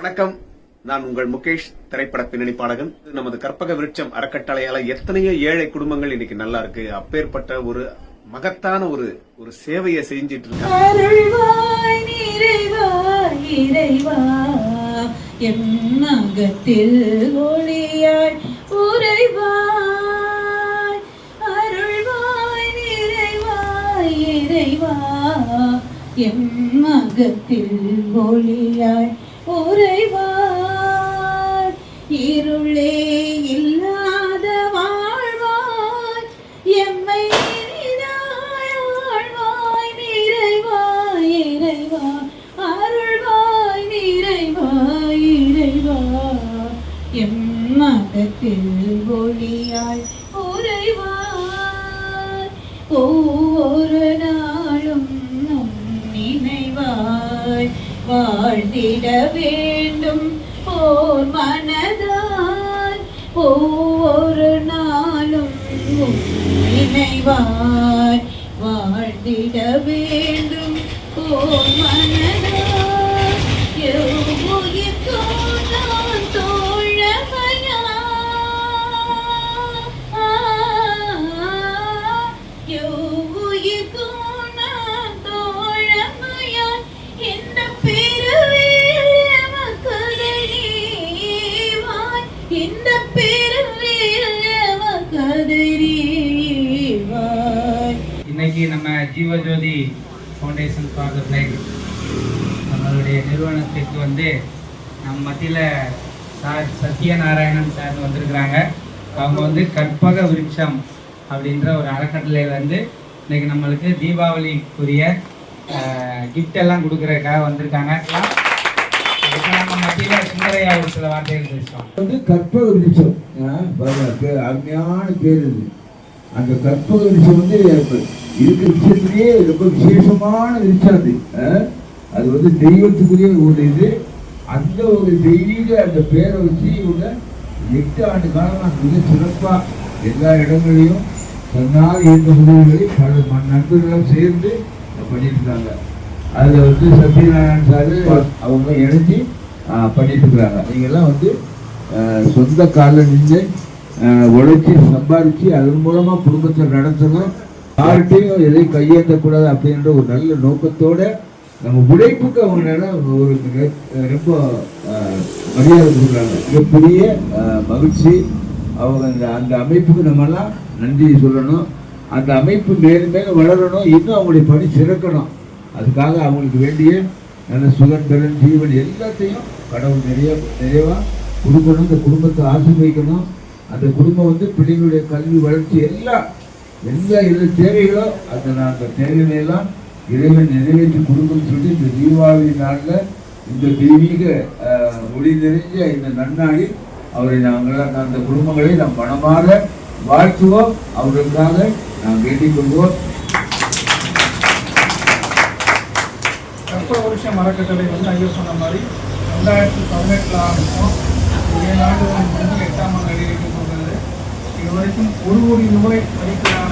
வணக்கம். நான் உங்கள் முகேஷ் திரைப்பட பின்னணி பாடகன் நமது கற்பக விருட்சம் அறக்கட்டளையால எத்தனையோ ஏழை குடும்பங்கள் இன்னைக்கு நல்லா இருக்கு. அப்பேற்பட்ட ஒரு மகத்தான ஒரு ஒரு சேவையை செஞ்சிட்டு இருக்காங்க. இறைவா எம் அகத்தில் ஒளியாய் உறைவாய் இருளே இல்லாத வாழ்வாய் எம்மை இனிதாய் ஆழ்வாய் நிறைவாய் இறைவா. அருள்வாய் நிறைவாய் இறைவா. எம் மதத்தில் ஓர் மனதால் ஒவ்வொரு நாளும் நினைவாய் வாழ்ந்திட வேண்டும். ஓர் மனதால் எவ்வுயிர்க்கும் நான் தோழமையா? எவ்வுயிர்க்கும் நான் தோழமையாய் இந்த நம்ம Jeevajothi foundation for the blind நம்மளுடைய நிறுவனத்துக்கு வந்து நம்ம மத்தியில் சார் சத்யநாராயணன் சார் வந்திருக்கிறாங்க. அவங்க வந்து கற்பக விருட்சம் அப்படின்ற ஒரு அறக்கட்டளையில வந்து இன்றைக்கி நம்மளுக்கு தீபாவளிக்குரிய கிஃப்ட் எல்லாம் கொடுக்குறதுக்காக வந்திருக்காங்க. நம்ம மத்தியில் ஒரு சில வார்த்தைகள் பேசுவோம். வந்து கற்பக விருட்சம். அருமையான பேர் இது. அந்த கற்பக விஷயம் வந்து இருக்க இருக்கிற விஷயத்திலேயே ரொம்ப விசேஷமான விருட்சம் அது. அது வந்து தெய்வத்துக்குரிய ஒரு இது. அந்த ஒரு தெய்வீக அந்த பேரை வச்சு இவங்க எட்டு ஆண்டு காலமாக மிக சிறப்பாக எல்லா இடங்களையும் தன்னால் இருந்த உதவிகளை பல நண்பர்களும் சேர்ந்து பண்ணிட்டு இருக்காங்க வந்து சத்யநாராயண சாரு அவங்க இணைஞ்சு பண்ணிட்டு இருக்கிறாங்க நீங்கள்லாம் வந்து சொந்த காலில் நின்று உழைச்சி சம்பாதிச்சு அதன் மூலமா குடும்பத்தை நடத்தணும். யார்கிட்டையும் எதை கையேற்றக்கூடாது அப்படின்ற ஒரு நல்ல நோக்கத்தோட நம்ம உழைப்புக்கு அவங்க ஒரு ரொம்ப மரியாதை கொடுக்குறாங்க. மிகப்பெரிய மகிழ்ச்சி. அவங்க அந்த அந்த அமைப்புக்கு நம்மெல்லாம் நன்றி சொல்லணும். அந்த அமைப்பு மேலும் மேலும் வளரணும். இன்னும் அவங்களுடைய பணி சிறக்கணும். அதுக்காக அவங்களுக்கு வேண்டிய நல்ல சுதந்திரன் ஜீவன் எல்லாத்தையும் கடவுள் நிறைய நிறைவாக கொடுக்கணும். இந்த குடும்பத்தை ஆசீர்வதிக்கணும். அந்த குடும்பம் வந்து பிள்ளைங்களுடைய கல்வி வளர்ச்சி எல்லாம் எல்லா எது தேவைகளோ அந்த நான் அந்த தேவைகளையெல்லாம் இறைவன் நிறைவேற்றி கொடுக்கணும்னு சொல்லி இந்த தீபாவளி நாளில் இந்த தெய்வீக ஒளி நிறைஞ்ச இந்த நன்னாளில் அவரை நாங்கள் அந்த குடும்பங்களை நாம் பணமாக வாழ்த்துவோம். அவர்களுக்காக நாம் வேண்டிக்கொள்வோம் கற்ப வருஷம் மரக்கட்டளை வந்து ஐயா சொன்ன மாதிரி ரெண்டாயிரத்தி பதினெட்டில் ஆரம்பித்தோம். ஏழு ஆண்டுகள் முடிஞ்சு எட்டாம் ஆண்டு அடிவைக்க வரைக்கும் ஒரு கோடி ரூபாய் மதிப்பிலான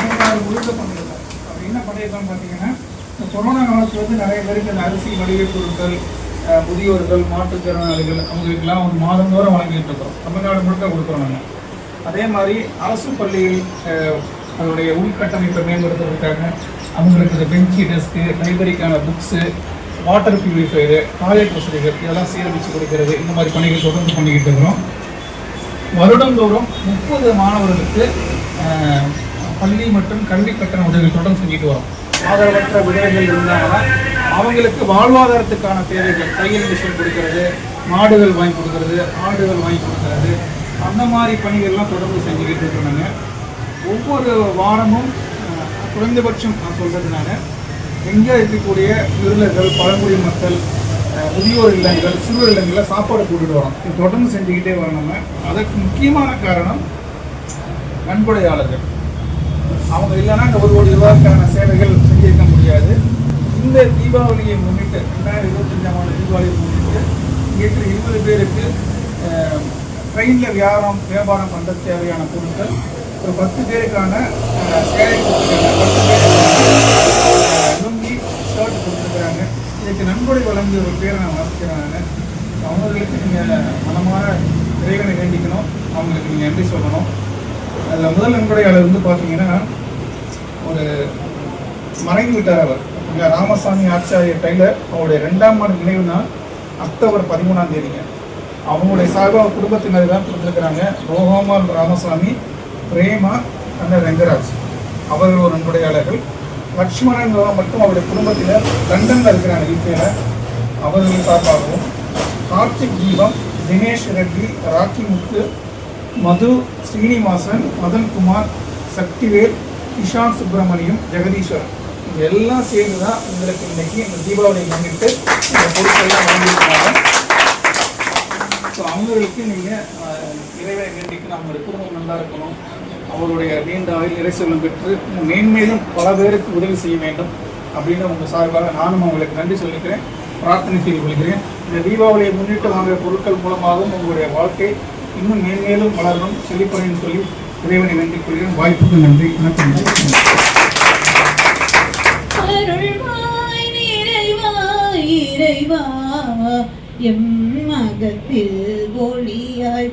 மூணாறு முழுக்க பண்ணியிருக்கோம் அப்படி என்ன பண்ணியிருக்கோம் பார்த்தீங்கன்னா இந்த கொரோனா காலத்தில் வந்து நிறைய பேருக்கு இந்த அரிசி மளிகை பொருட்கள் முதியோர்கள் மாற்றுத்திறனாளிகள் அவங்களுக்கெல்லாம் ஒரு மாதந்தோறும் வழங்கிட்டு இருக்கிறோம். தமிழ்நாடு முழுக்க கொடுக்குறோம் நாங்கள் அதே மாதிரி அரசு பள்ளியில் அதனுடைய உள்கட்டமைப்பை மேம்படுத்துவதற்காக அவங்களுக்கு இந்த பெஞ்சு டெஸ்க்கு லைப்ரரிக்கான புக்ஸு வாட்டர் பியூரிஃபையரு டாய்லெட் வசதிகள் இதெல்லாம் சீரமைச்சு கொடுக்கறது. இந்த மாதிரி பணிகள் தொடர்ந்து பண்ணிக்கிட்டு இருக்கிறோம். வருடந்தோறும் முப்பது மாணவர்களுக்கு பள்ளி மற்றும் கல்வி கட்டண உதவிகள் தொடர்ந்து செஞ்சுட்டு வரோம். ஆதரவற்ற விடயங்கள் இருந்தாங்கன்னா அவங்களுக்கு வாழ்வாதாரத்துக்கான தேவைகள் தையல் மிஷின் கொடுக்கறது மாடுகள் வாங்கி கொடுக்கறது ஆடுகள் வாங்கி கொடுக்கறது. அந்த மாதிரி பணிகள்லாம் தொடர்ந்து செஞ்சுக்கிட்டு இருக்கிறாங்க ஒவ்வொரு வாரமும் குறைந்தபட்சம் நான் சொல்கிறதுனால எங்கே இருக்கக்கூடிய இருளர்கள் பழங்குடி மக்கள் முதியோர் இல்லங்கள் சிறுவர் இல்லங்களில் சாப்பாடு கூட்டிட்டு வரோம் இது தொடர்ந்து செஞ்சுக்கிட்டே வரணும் அதற்கு முக்கியமான காரணம் நன்கொடையாளர்கள். அவங்க இல்லைன்னா இந்த ஒரு கோடி ரூபாய்க்கான சேவைகள் செஞ்சிருக்க முடியாது. இந்த தீபாவளியை முன்னிட்டு ரெண்டாயிரம் இருபத்தஞ்சாம் ஆண்டு தீபாவளியை முன்னிட்டு நேற்று இருபது பேருக்கு ட்ரெயினில் வியாபாரம் வியாபாரம் பண்ணுற தேவையான பொருட்கள் ஒரு பத்து பேருக்கான சேவை சேலை பத்து பேருக்கான அஹ், லுங்கி ஷர்ட் கொடுத்துருக்குறாங்க இன்னைக்கு நன்கொடை வழங்கிய ஒரு பேரை நான் வாசிக்கிறேன். நான் அவங்களுக்கு நீங்கள் மனமான இறைவனை வேண்டிக்கணும். அவங்களுக்கு நீங்கள் நன்றி சொல்லணும். அதில் முதல் நன்கொடையாளர் வந்து பார்த்தீங்கன்னா ஒரு மறைந்து விட்டார் அவர். இங்கே ராமசாமி ஆச்சாரிய டைலர் அவருடைய ரெண்டாம் ஆண்டு நினைவு நாள் அக்டோபர் பதிமூணாம் தேதிங்க. அவங்களுடைய சார்பாக குடும்பத்தினர் தான் கொடுத்துருக்குறாங்க. ரோஹோமால் ராமசாமி பிரேமா அண்ணன் ரங்கராஜ். அவர்கள் ஒரு நன்கொடையாளர்கள். லக்ஷ்மணன் மற்றும் அவருடைய குடும்பத்தினர் லண்டனில் இருக்கிறாங்க யூகேல அவர்கள் சார்பாகவும் கார்த்திக் தீபம் தினேஷ் ரெட்டி ராக்கி முத்து மது ஸ்ரீனிவாசன் மதன்குமார் சக்திவேல் இஷாந்த் சுப்பிரமணியம் ஜெகதீஸ்வரன். இது எல்லாம் சேர்ந்து தான் உங்களுக்கு இன்னைக்கு இந்த தீபாவளியை முன்னிட்டு இந்த பொருட்கள்லாம் வாங்கியிருக்காங்க ஸோ அவங்களுக்கு நீங்கள் இறைவனை வேண்டிக்கணும் அவங்களுடைய குடும்பம் நல்லா இருக்கணும். அவருடைய நீண்ட ஆயுள் இறை பெற்று மேன்மேலும் பல பேருக்கு உதவி செய்ய வேண்டும் அப்படின்னு உங்கள் சார்பாக நானும் அவங்களுக்கு நன்றி சொல்லிக்கிறேன் பிரார்த்தனை செய்து கொள்கிறேன். இந்த தீபாவளியை முன்னிட்டு வாங்குற பொருட்கள் மூலமாகவும் உங்களுடைய வாழ்க்கை இன்னும் மேன்மேலும் வளரணும் செழிப்படையும் சொல்லி இறைவனை வேண்டிக் கொள்கிறேன். வாய்ப்புக்கு நன்றி வணக்கம். இறைவா எம் மகத்தில் ஒளியாய்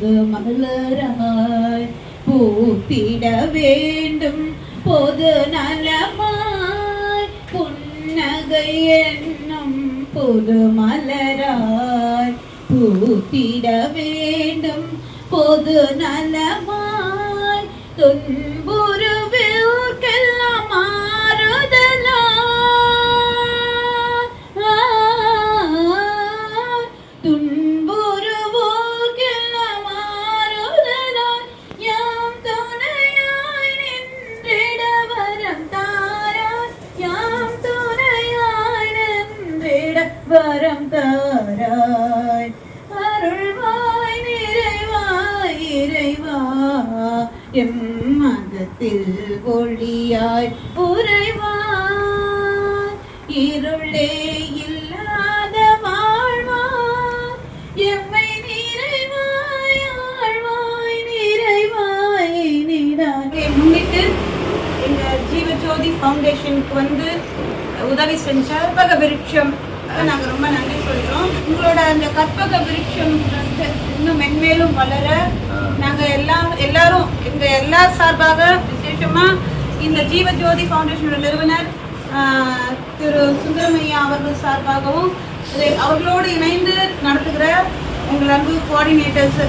போது மலராய் பூத்திட வேண்டும் பொது நலமாய் புன்னகை என்னும் பொது மலராய் பூத்திட வேண்டும் பொது செம்மதத்தில் ஒளியாய் புரைவார். இருளே இல்லாத வாழ்வா எம்மை நிறைவாய் ஆழ்வாய் நிறைவாய் நீராகே முன்னிட்டு எங்க ஜீவஜோதி ஃபவுண்டேஷனுக்கு வந்து உதவி செஞ்ச கற்பக விருட்சம் நாங்கள் ரொம்ப நன்றி சொல்கிறோம் உங்களோட அந்த கற்பக விருட்சம் இன்னும் மென்மேலும் வளர நாங்கள் எல்லாம் எல்லாரும் எங்கள் எல்லா சார்பாக விசேஷமாக இந்த ஜீவஜோதி ஃபவுண்டேஷனோட நிறுவனர் திரு சுந்தரமையா அவர்கள் சார்பாகவும் அவர்களோடு இணைந்து நடத்துகிற எங்கள் அன்பு கோஆர்டினேட்டர்ஸ்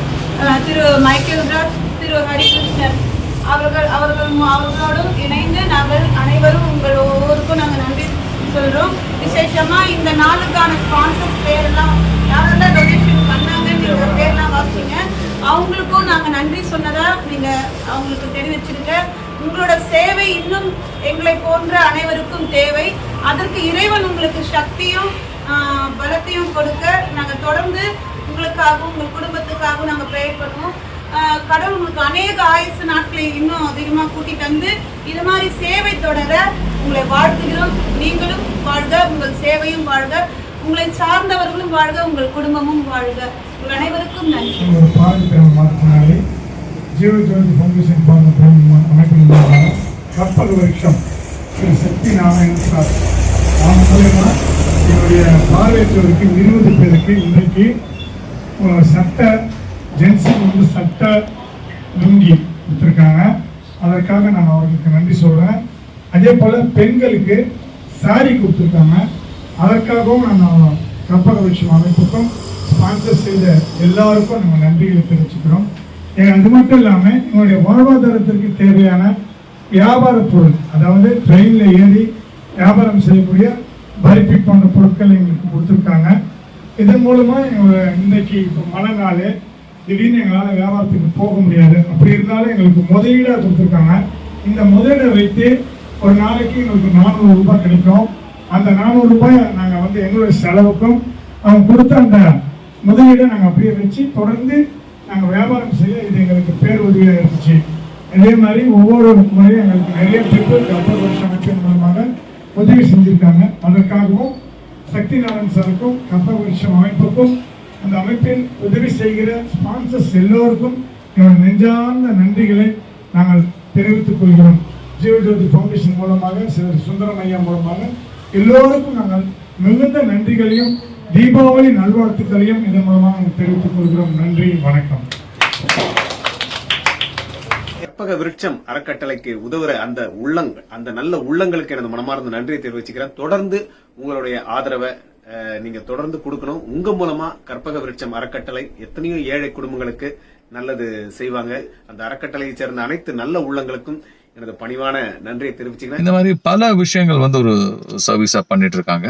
திரு மைக்கேல் ராஜ் திரு ஹரிகிருஷ்ணன் அவர்கள் அவர்கள் அவர்களோடும் இணைந்து நாங்கள் அனைவரும் உங்கள் ஒவ்வொருக்கும் நாங்கள் நன்றி சொல்கிறோம் விசேஷமாக இந்த நாளுக்கான ஸ்பான்சர்ஸ் பேரெல்லாம் யாரெல்லாம் டொனேஷன் பண்ணாங்கன்னு நீங்க பேர்லாம் வாசிங்க. அவங்களுக்கும் நாங்கள் நன்றி சொன்னதாக நீங்கள் அவங்களுக்கு தெரிவிச்சிருக்க. உங்களோட சேவை இன்னும் எங்களை போன்ற அனைவருக்கும் தேவை. அதற்கு இறைவன் உங்களுக்கு சக்தியும் பலத்தையும் கொடுக்க நாங்கள் தொடர்ந்து உங்களுக்காகவும் உங்கள் குடும்பத்துக்காகவும் நாங்கள் ப்ரேயர் பண்ணுவோம். கடவுள் உங்களுக்கு அநேக ஆயுசு நாட்களை இன்னும் அதிகமாக கூட்டி தந்து இது மாதிரி சேவை தொடர உங்களை வாழ்த்துகிறோம். நீங்களும் வாழ்க உங்கள் சேவையும் வாழ்க. உங்களை சார்ந்தவர்களும் வாழ்க உங்கள் குடும்பமும் வாழ்க. உங்கள் அனைவரும் ஒரு பாரதிக்கிழமை மாற்றினாலே ஜீவஜோதி ஃபவுண்டேஷன் போன்ற அமைப்பின் மூலமாக கற்பக விருட்சம் திரு சக்தி நாராயணன் சார். அவங்க மூலயமா என்னுடைய பார்வையற்றவருக்கு இருபது பேருக்கு இன்றைக்கு ஒரு சட்ட ஜென்ஸுக்கு வந்து சட்ட லுங்கி கொடுத்துருக்காங்க. அதற்காக நான் அவர்களுக்கு நன்றி சொல்கிறேன் அதே போல் பெண்களுக்கு சாரி கொடுத்துருக்காங்க. அதற்காகவும் நான் கற்பக விருட்சம் அமைப்புக்கும் ஸ்பான்சர் செய்த எல்லாருக்கும் நம்ம நன்றிகளை தெரிவிச்சுக்கிறோம். அது மட்டும் இல்லாமல் எங்களுடைய வாழ்வாதாரத்திற்கு தேவையான வியாபார பொருள் அதாவது ட்ரெயினில் ஏறி வியாபாரம் செய்யக்கூடிய பருப்பி போன்ற பொருட்கள் எங்களுக்கு கொடுத்துருக்காங்க. இதன் மூலமாக எங்களை இன்றைக்கி இப்போ மழை நாள் திடீர்னு எங்களால் வியாபாரத்துக்கு போக முடியாது. அப்படி இருந்தாலும் எங்களுக்கு முதலீடாக கொடுத்துருக்காங்க. இந்த முதலீடை வைத்து ஒரு நாளைக்கு எங்களுக்கு நானூறு ரூபாய் கிடைக்கும். அந்த நானூறு ரூபாய் நாங்கள் வந்து எங்களுடைய செலவுக்கும் அவங்க கொடுத்த அந்த முதலீடை நாங்கள் அப்படியே வச்சு தொடர்ந்து நாங்கள் வியாபாரம் செய்ய இது எங்களுக்கு பேர் உதவியாக இருந்துச்சு. அதே மாதிரி ஒவ்வொரு முறையும் எங்களுக்கு நிறைய பேர் கப்பல் வருஷ அமைப்பின் மூலமாக உதவி செஞ்சுருக்காங்க. அதற்காகவும் சக்தி நாராயண் சாருக்கும் கப்பல் வருஷம் அமைப்புக்கும் அந்த அமைப்பில் உதவி செய்கிற ஸ்பான்சர்ஸ் எல்லோருக்கும் என்னோட நெஞ்சார்ந்த நன்றிகளை நாங்கள் தெரிவித்துக் கொள்கிறோம். ஜீவஜோதி ஃபவுண்டேஷன் மூலமாக சிலர் சுந்தரம் ஐயா மூலமாக எல்லோருக்கும் நாங்கள் மிகுந்த நன்றிகளையும் தீபாவளி நல்வாழ்த்துக்களையும் இதன் மூலமாக தெரிவித்துக் கொள்கிறோம். நன்றி வணக்கம். கற்பக விருட்சம் அறக்கட்டளைக்கு உதவுற அந்த உள்ளங்கள் அந்த நல்ல உள்ளங்களுக்கு எனது மனமார்ந்த நன்றியை தெரிவிச்சுக்கிறேன். தொடர்ந்து உங்களுடைய ஆதரவை அஹ், நீங்க தொடர்ந்து கொடுக்கணும். உங்க மூலமா கற்பக விருட்சம் அறக்கட்டளை எத்தனையோ ஏழை குடும்பங்களுக்கு நல்லது செய்வாங்க. அந்த அறக்கட்டளையை சேர்ந்த அனைத்து நல்ல உள்ளங்களுக்கும் எனது பணிவான நன்றியை தெரிவிச்சுக்கிறேன். இந்த மாதிரி பல விஷயங்கள் வந்து ஒரு சர்வீஸா பண்ணிட்டு இருக்காங்க.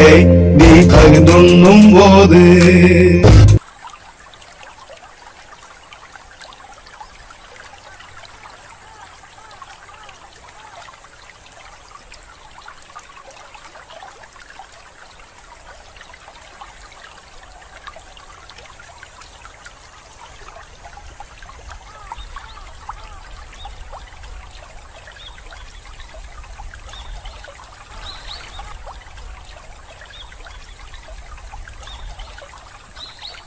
ஏய், நீ பகிர்ந்துண்ணும் போது